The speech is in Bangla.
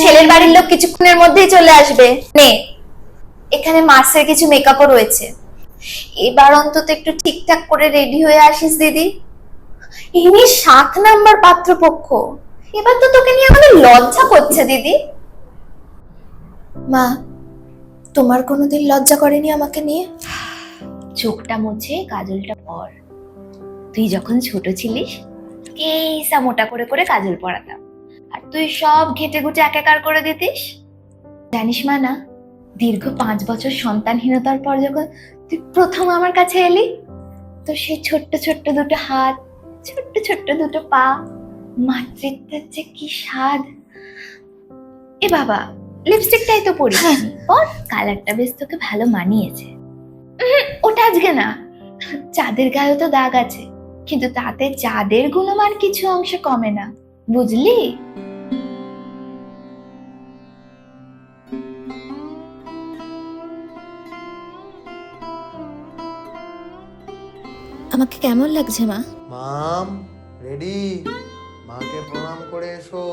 ছেলের বাড়ির লোক কিছুক্ষণের মধ্যেই চলে আসবে। নে এখানে মাসের কিছু মেকআপও রয়েছে। এবার অন্তত একটু ঠিকঠাক করে রেডি হয়ে আসিস দিদি। ইনি সাত নাম্বার পাত্রপক্ষ। এবার তো তোকে নিয়ে আমাদের লজ্জা করছে দিদি। মা তোমার কোনোদিন লজ্জা করেনি আমাকে নিয়ে? চোখটা মুছে কাজলটা পর। তুই যখন ছোট ছিলিস কেসা মোটা করে করে কাজল পরাতাম আর তুই সব ঘেটে ঘুটে একাকার করে দিতিস? জানিস মা না দীর্ঘ পাঁচ বছর সন্তানহীনতার পর যখন তুই প্রথম আমার কাছে এলি তো সেই ছোট্ট ছোট্ট দুটো হাত ছোট্ট ছোট্ট দুটো পা মাতৃত্বের যে কি স্বাদ। এ বাবা লিপস্টিকটাই তো পরি। হ্যাঁ। পর কালারটা বেশ তোকে ভালো মানিয়েছে। ওটা আজকে না। চাঁদের গায়েও তো দাগ আছে কিন্তু তাতে চাঁদের গুণমান কিছু অংশে কমে না। বুঝলি? আমাকে কেমন লাগছে মা? Mum ready. মাকে প্রণাম করে এসো।